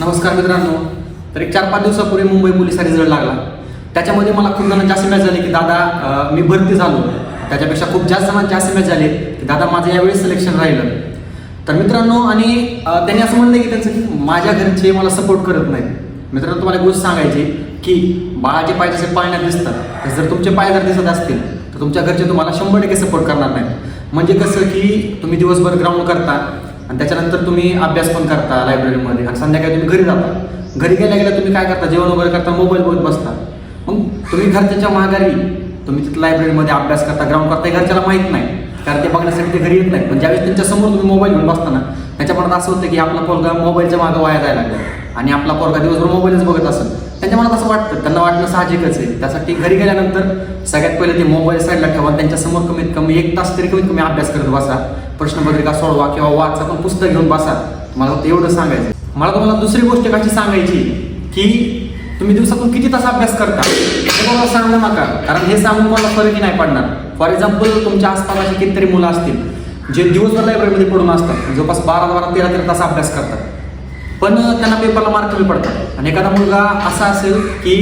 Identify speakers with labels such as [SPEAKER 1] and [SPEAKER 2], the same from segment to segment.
[SPEAKER 1] नमस्कार मित्रांनो. तर एक चार पाच दिवसापूर्वी मुंबई पोलिसचा रिझल्ट लागला. त्याच्यामध्ये मला खूप जणांचे असे मॅच झाले की दादा मी भरती झालो. त्याच्यापेक्षा खूप जास्त जणांचे असे मॅच झाले की दादा माझं यावेळी सिलेक्शन राहिलं. तर मित्रांनो आणि त्यांनी असं म्हणलं की त्यांचं माझ्या घरचे मला सपोर्ट करत नाहीत. मित्रांनो तुम्हाला गोष्ट सांगायची की बाळाचे पाय जसे पाळण्यात दिसतात तर जर तुमचे पाय जर दिसत असतील तर तुमच्या घरचे तुम्हाला शंभर टक्के सपोर्ट करणार नाहीत. म्हणजे कसं की तुम्ही दिवसभर ग्राउंड करता आणि त्याच्यानंतर तुम्ही अभ्यास पण करता लायब्ररीमध्ये आणि संध्याकाळी तुम्ही घरी जाता. घरी गेल्या गेल्या तुम्ही काय करता? जेवण वगैरे करता मोबाईल बघत बसता. मग तुम्ही घरच्याच्या माघारी तुम्ही तिथं लायब्ररीमध्ये अभ्यास करता ग्राउंड करता हे घरच्याला माहीत नाही. कारण ते बघण्यासाठी ते घरी येत नाही पण ज्यावेळेस त्यांच्यासमोर तुम्ही मोबाईल घेऊन बसताना त्याच्या मनात असं होतं की आपला पोरगा मोबाईलच्या मागं वाया जायला लागला. आणि आपला पोरगा दिवसभर मोबाईलच बघत असेल. त्यांच्या मनात असं वाटतं त्यांना वाटणं साहजिकच आहे. त्यासाठी घरी गेल्यानंतर सगळ्यात पहिले ते मोबाईल साईडला ठेवा त्यांच्यासमोर कमीत कमी एक तास तरी कमीत कमी अभ्यास करत बसा. प्रश्नपत्रिका सोडवा किंवा वाचा पण पुस्तक घेऊन बसा. मला फक्त एवढं सांगायचं मला तुम्हाला दुसरी गोष्ट कशी सांगायची की तुम्ही दिवसातून किती तास अभ्यास करता? हे मला सांगू नका कारण हे सांगून मला फरकही नाही पडणार. फॉर एक्झाम्पल तुमच्या आसपास अशी कितीतरी मुलं असतील जे दिवसभर लायब्ररीमध्ये पडून असतात जवळपास बारा बारा तेरा तेरा तास अभ्यास करतात. पण त्यांना पेपरला मार्क कमी पडतात. आणि एखादा मुलगा असा असेल की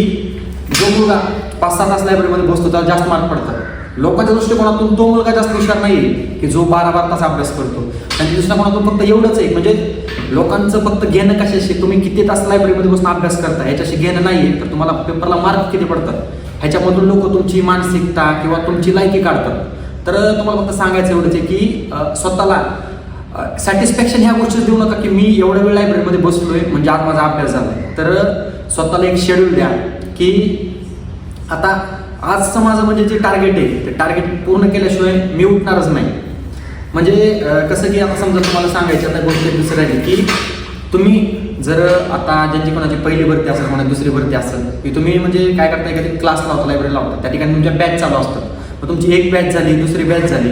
[SPEAKER 1] जो मुलगा पाच सहा तास लायब्ररीमध्ये बसतो त्याला जास्त मार्क पडतात. लोकांच्या दृष्टिकोनातून तो मुलगा जास्त हुशार नाही की जो बारा बारा तास अभ्यास करतो. त्यांच्या दृष्टिकोनातून फक्त एवढंच आहे म्हणजे लोकांचं फक्त घेणं कशाशी तुम्ही किती तास लायब्ररीमध्ये बसून अभ्यास करता? याच्याशी घेणं नाही आहे तर तुम्हाला पेपरला मार्क किती पडतात? ह्याच्यामधून लोक तुमची मानसिकता किंवा तुमची लायकी काढतात. तर तुम्हाला फक्त सांगायचं एवढंच आहे की स्वतःला सॅटिस्फॅक्शन ह्या गोष्टी देऊ नका की मी एवढ्या वेळ लायब्ररीमध्ये बसलोय म्हणजे आज माझा अभ्यास झाला. तर स्वतःला एक शेड्यूल द्या की आता आजचं माझं म्हणजे जे टार्गेट आहे ते टार्गेट पूर्ण केल्याशिवाय मी उठणारच नाही. म्हणजे कसं की आता समजा तुम्हाला सांगायचं आता गोष्ट दुसरं की तुम्ही जर आता ज्यांची कोणाची पहिली भरती असेल कोणाची दुसरी भरती असेल की तुम्ही म्हणजे काय करता एखादी क्लास लावता लायब्ररी लावता त्या ठिकाणी तुमच्या बॅच चालू असतात. मग तुमची एक बॅच झाली दुसरी बॅच झाली.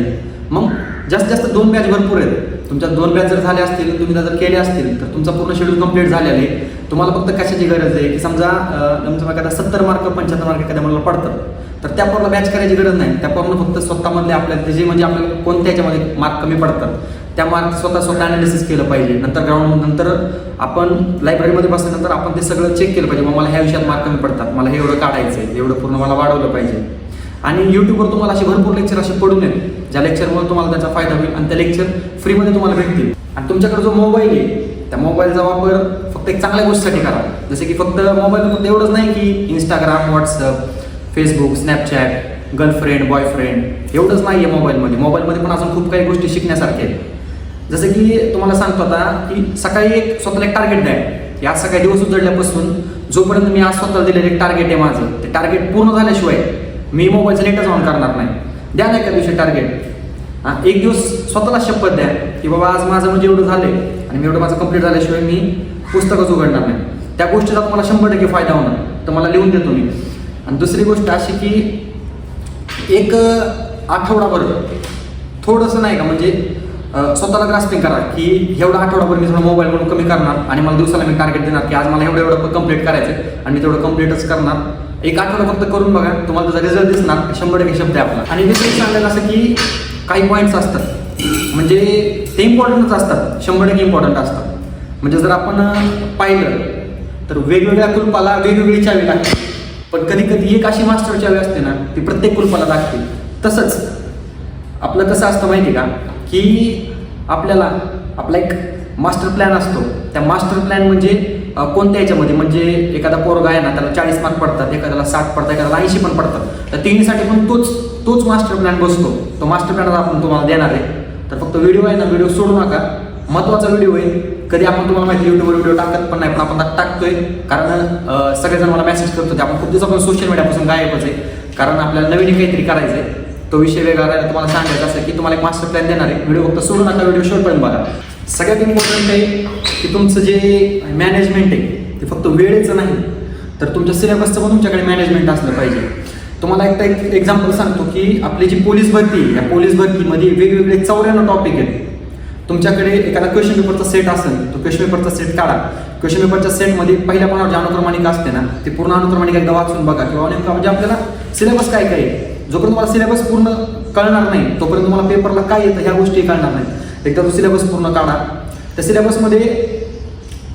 [SPEAKER 1] मग जास्तीत जास्त दोन बॅच भरपूर आहेत. तुमच्या दोन बॅच जर झाल्या असतील तुम्ही जर केले असतील तर तुमचा पूर्ण शेड्यूल कंप्लीट झालेला आहे. तुम्हाला फक्त कशाची गरज आहे? की समजा तुमचा एखादा सत्तर मार्क पंच्याहत्तर मार्क एखाद्या मुलाला पडतात तर त्या पूर्ण बॅच करायची गरज नाही. त्या पूर्ण फक्त स्वतःमधले आपल्या जे म्हणजे आपल्याला कोणत्या याच्यामध्ये मार्क कमी पडतात त्या मार्क स्वतः स्वतः अनालिसिस केलं पाहिजे. नंतर ग्राउंड नंतर आपण लायब्ररीमध्ये बसल्यानंतर आपण ते सगळं चेक केलं पाहिजे. मग मला ह्या विषयात मार्क कमी पडतात. मला हे एवढं काढायचं आहे एवढं पूर्ण मला वाढवलं पाहिजे. आणि यूट्यूबवर तुम्हाला असे भरपूर लेक्चर असे पडून आहेत ज्या लेक्चरमुळे तुम्हाला त्याचा फायदा होईल आणि त्या लेक्चर फ्रीमध्ये तुम्हाला भेटतील. आणि तुमच्याकडे जो मोबाईल आहे त्या मोबाईलचा वापर फक्त एक चांगल्या गोष्टीसाठी करा. जसे की फक्त मोबाईल फक्त एवढंच नाही की Instagram WhatsApp Facebook Snapchat girlfriend boyfriend एवढंच नाही आहे मोबाईलमध्ये मोबाईलमध्ये पण अजून खूप काही गोष्टी शिकण्यासारख्या आहेत. जसं की तुम्हाला सांगतो आता की सकाळी एक स्वतःला एक टार्गेट द्या. की आज सकाळी दिवस उजळल्यापासून जोपर्यंत मी आज स्वतःला दिलेलं एक टार्गेट आहे माझं ते टार्गेट पूर्ण झाल्याशिवाय मी मोबाईलचं नेटच ऑन करणार नाही. द्या ना एका दिवशी टार्गेट एक दिवस स्वतःला शपथ द्या की बाबा आज माझं म्हणजे एवढं झालंय आणि मी एवढं माझं कंप्लीट झाल्याशिवाय मी पुस्तकच उघडणार नाही. त्या गोष्टीचा तुम्हाला शंभर टक्के फायदा होणार. तर मला लिहून देतो मी. आणि दुसरी गोष्ट अशी की एक आठवडाभर थोडंसं नाही का म्हणजे स्वतःला ग्रास्पिंग करा की एवढा आठवडाभर मी मोबाईल म्हणून कमी करणार आणि मला दिवसाला मी टार्गेट देणार की आज मला एवढं एवढं कंप्लीट करायचं आहे आणि मी तेवढं कंप्लीटच करणार. एक आठवडा फक्त करून बघा. तुम्हाला त्याचा रिझल्ट दिसणार शंभर टक्के शब्द आहे आपला. आणि दुसरं सांगायला असं की काही पॉईंट्स असतात. म्हणजे ते इम्पॉर्टंटच असतात. शंभर टक्के इम्पॉर्टंट असतात. म्हणजे जर आपण पाहिलं तर वेगवेगळ्या कुलपाला वेगवेगळी चावी लागते. पण कधी कधी एक अशी मास्टर चावी असते ना ती प्रत्येक कुलपाला लागते. तसंच आपलं कसं असतं माहिती का? की आपल्याला आपला एक मास्टर प्लॅन असतो. त्या मास्टर प्लॅन म्हणजे कोणत्या याच्यामध्ये? म्हणजे एखादा पोरगा आहे ना त्याला चाळीस मार्क पडतात एखाद्याला साठ पडतात एखाद्याला ऐंशी पण पडतात. तर तिन्हीसाठी पण तोच तोच मास्टर प्लॅन बसतो. तो मास्टर प्लॅन आपण तुम्हाला देणार आहे. तर फक्त व्हिडिओ आहे ना व्हिडिओ सोडू नका. महत्त्वाचा व्हिडिओ आहे. कधी आपण तुम्हाला माहिती युट्यूबवर व्हिडिओ टाकत पण नाही पण आपण टाकतोय. कारण सगळेजण मला मेसेज करतो ते आपण खूप दिवसापासून सोशल मीडियापासून गायबच आहे. कारण आपल्याला नवीन काहीतरी करायचं आहे तो विषय वेगळा राहिला तुम्हाला सांगायचं असं की तुम्हाला एक मास्टर प्लॅन देणार आहे. व्हिडिओ फक्त सोडू नका व्हिडिओ शेवटपर्यंत बघा. सगळ्यात इम्पॉर्टंट आहे? की तुमचं जे मॅनेजमेंट आहे ते फक्त वेळेचं नाही तर तुमच्या सिलेबसचं पण तुमच्याकडे मॅनेजमेंट असलं पाहिजे. तुम्हाला एक एक एक्झाम्पल सांगतो की आपली जी पोलीस भरती आहे, या पोलीस भरतीमध्ये वेगवेगळे चौऱ्याण्णव टॉपिक आहेत. तुमच्याकडे एखादा क्वेश्चन पेपरचा सेट असेल तो क्वेश्चन पेपरचा सेट काढा. क्वेश्चन पेपरच्या सेटमध्ये पहिल्या पानावर जे अनुक्रमाणिका असते ना ते पूर्ण अनुक्रमाणिका एकदा वाचून बघा किंवा नेमका म्हणजे आपल्याला सिलेबस काय काय आहे? जोपर्यंत तुम्हाला सिलेबस पूर्ण कळणार नाही तोपर्यंत तुम्हाला पेपरला काय येतं ह्या गोष्टी कळणार नाही. एकदा तो सिलेबस पूर्ण काढा. त्या सिलेबसमध्ये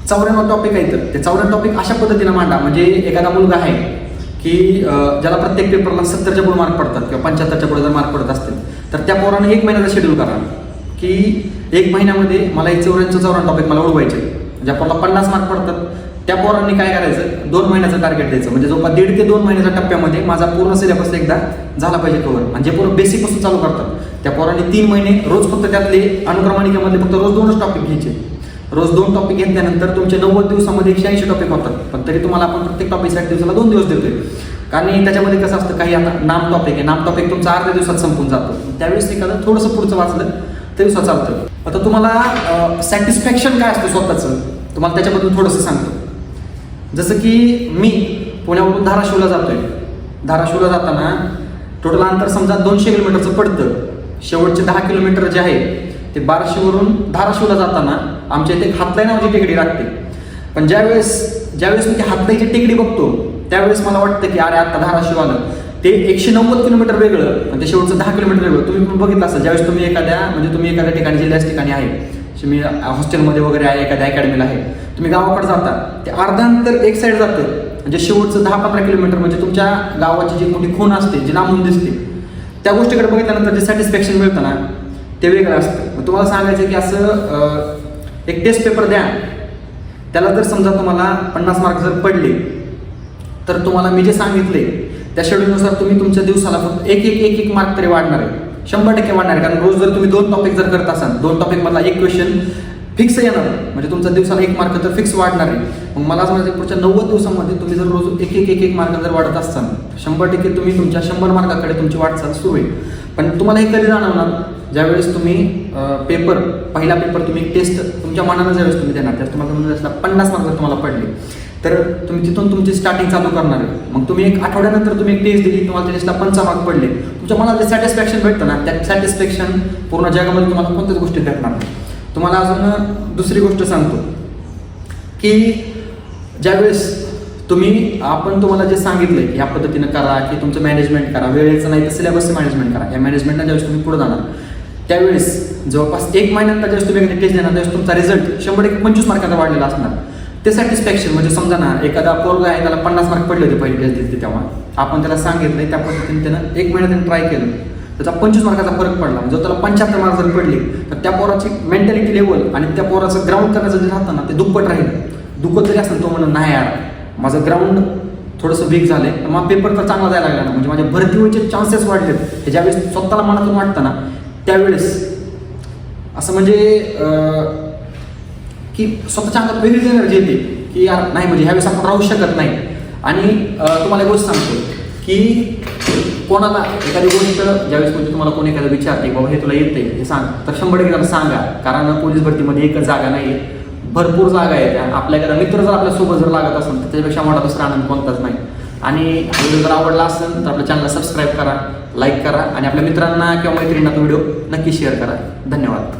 [SPEAKER 1] चौऱ्याण्णव टॉपिक आहेत. ते चौऱ्याण्णव टॉपिक अशा पद्धतीने मांडा. म्हणजे एखादा मुलगा आहे की ज्याला प्रत्येक पेपरला सत्तरच्या पुढे मार्क पडतात किंवा पंच्याहत्तरच्या पुढे जर मार्क पडत असतील तर त्या पोराने एक महिन्याचा शेड्यूल करा. की एक महिन्यामध्ये मला एक चौऱ्याण्णव चौऱ्याण्णव टॉपिक मला उडवायचे ज्या पोराला पन्नास मार्क पडतात त्या पोरांनी काय करायचं? दोन महिन्याचं टार्गेट द्यायचं. म्हणजे जवळपास दीड ते दोन महिन्याच्या टप्प्यामध्ये माझा पूर्ण सिलेबस एकदा झाला पाहिजे कवर म्हणजे पूर्ण बेसिकपासून चालू करतात. त्या पोरांनी तीन महिने रोज फक्त त्यातले अनुक्रमणिकेमधले फक्त रोज दोनच टॉपिक घ्यायचे. रोज दोन टॉपिक घेतल्यानंतर तुमचे नव्वद दिवसामध्ये एकशे ऐंशी टॉपिक होतात. पण तरी तुम्हाला आपण प्रत्येक टॉपिकसाठी दिवसाला दोन दिवस देतोय. कारण त्याच्यामध्ये कसं असतं काही आता नाम टॉपिक आहे. नाम टॉपिक तुमचा अर्ध्या दिवसात संपून जातो. त्यावेळेस एखादं थोडंसं पुढचं वाचलं तरी दिवसात चालतं. आता तुम्हाला सॅटिस्फॅक्शन काय असतं स्वतःचं? तुम्हाला त्याच्याबद्दल थोडंसं सांगतो. जसं की मी पुण्यावरून धाराशिवला जातोय. धाराशिवला जाताना टोटल अंतर समजा दोनशे किलोमीटरचं पडतं. शेवटचे दहा किलोमीटर जे आहे ते बाराशेवरून धाराशिवला जाताना आमच्या इथे एक हातलाई नावाची टेकडी लागते. पण ज्यावेळेस ज्यावेळेस मी ती हातलाईची टेकडी बघतो त्यावेळेस मला वाटतं की अरे आता धाराशिव आलं. ते एकशे नव्वद किलोमीटर वेगळं आणि ते शेवटचं दहा किलोमीटर वेगळं. तुम्ही पण बघितलं असेल ज्यावेळेस तुम्ही एखाद्या म्हणजे तुम्ही एखाद्या ठिकाणी जिल्ह्याच ठिकाणी आहे मी हॉस्टेलमध्ये वगैरे आहे एखाद्या अकॅडमीला आहे तुम्ही गावाकडे जाता ते अर्धांतर एक साईड जातं. म्हणजे शेवटचं दहा पंधरा किलोमीटर म्हणजे तुमच्या गावाची जी मोठी खूण असते जी लांबून दिसते त्या गोष्टीकडे बघितल्यानंतर जे सॅटिस्फॅक्शन मिळतं ना ते वेगळं असतं. मग तुम्हाला सांगायचं की असं एक टेस्ट पेपर द्या. त्याला जर समजा तुम्हाला पन्नास मार्क जर पडले तर तुम्हाला मी जे सांगितले त्या शेड्यूलनुसार तुम्ही तुमच्या दिवसाला फक्त एक एक एक एक मार्क तरी वाढणार आहे. शंभर टक्के वाढणार आहे. कारण रोज जर तुम्ही दोन टॉपिक जर करत असाल दोन टॉपिक मधला एक क्वेश्चन फिक्स येणार म्हणजे तुमचा दिवसाला एक मार्क तर फिक्स वाढणार आहे. मग मला असं म्हणायचं पुढच्या नव्वद दिवसामध्ये तुम्ही जर रोज एक एक एक एक मार्क जर वाढत असाल शंभर टक्के तुम्ही तुमच्या शंभर मार्काकडे तुमची वाटचाल सुरू होईल पण तुम्हाला हे कधी जाणवणार ज्यावेळेस तुम्ही पेपर पहिला पेपर तुम्ही टेस्ट तुमच्या मनानं ज्यावेळेस तुम्ही देणार त्यावेळेस तुम्हाला समजा पन्नास मार्क जर तुम्हाला पडले तर तुम्ही तिथून तुमची स्टार्टिंग चालू करणार आहे. मग तुम्ही एक आठवड्यानंतर तुम्ही एक टेस्ट दिली तुम्हाला टेस्टला पंचा मार्क पडले. तुमच्या मनाला जे सॅटिस्फॅक्शन भेटतं ना त्या सॅटिस्फॅक्शन पूर्ण जगामध्ये तुम्हाला कोणत्याच गोष्टी भेटणार नाही. तुम्हाला अजून दुसरी गोष्ट सांगतो. की ज्यावेळेस तुम्ही आपण तुम्हाला जे सांगितलं की ह्या पद्धतीनं करा की तुमचं मॅनेजमेंट करा वेळेचं नाही तर सिलेबसचं मॅनेजमेंट करा. या मॅनेजमेंटला ज्यावेळेस तुम्ही पुढे जाणार त्यावेळेस जवळपास एक महिन्यानंतर ज्यावेळेस तुम्ही एखादी टेस्ट देणार त्यावेळेस तुमचा रिझल्ट शंभर एक पंचवीस मार्काचा वाढलेला असणार. ते सॅटिस्फॅक्शन म्हणजे समजा ना एखादा पोरगा आहे त्याला पन्नास मार्क पडले होते पहिली टेस्ट दिली तेव्हा. आपण त्याला सांगितलं त्या पद्धतीने त्यानं एक महिन्यात ट्राय केलं. त्याचा पंचवीस मार्काचा फरक पडला. म्हणजे जर त्याला पंच्याहत्तर मार्क जर पडले तर त्या पोराची मेंटॅलिटी लेवल आणि त्या पोराचं ग्राउंड करण्याचं जे राहतं ना ते दुप्पट राहील. दुखत जरी असेल तो म्हणून नाही यार माझं ग्राउंड थोडंसं वीक झालं तर मग पेपर तर चांगला जायला लागला ना. म्हणजे माझ्या भरती व्हायचे चान्सेस वाढलेत. हे ज्यावेळेस स्वतःला मनातून वाटतं ना त्यावेळेस असं म्हणजे की स्वतःच्या अंगात वेगळीच एनर्जी येते की यार नाही म्हणजे ह्यावेळेस आपण राहू शकत नाही. आणि तुम्हाला एक गोष्ट सांगतो की कोणाला एखादी गोष्ट ज्यावेळेस म्हणजे तुम्हाला कोणी एखादं विचारते बाबा हे तुला येते हे सांग तर शंभर टक्के सांगा. कारण पोलीस भरतीमध्ये एकच जागा नाही. भरपूर जागा आहे त्या आपल्या एखादा मित्र जर आपल्यासोबत जर लागत असेल तर त्याच्यापेक्षा मोठा दुसरा आनंद कोणताच नाही. आणि व्हिडिओ जर आवडला असेल तर आपल्या चॅनलला सबस्क्राईब करा लाईक करा आणि आपल्या मित्रांना किंवा मैत्रिणींना तो व्हिडिओ नक्की शेअर करा. धन्यवाद.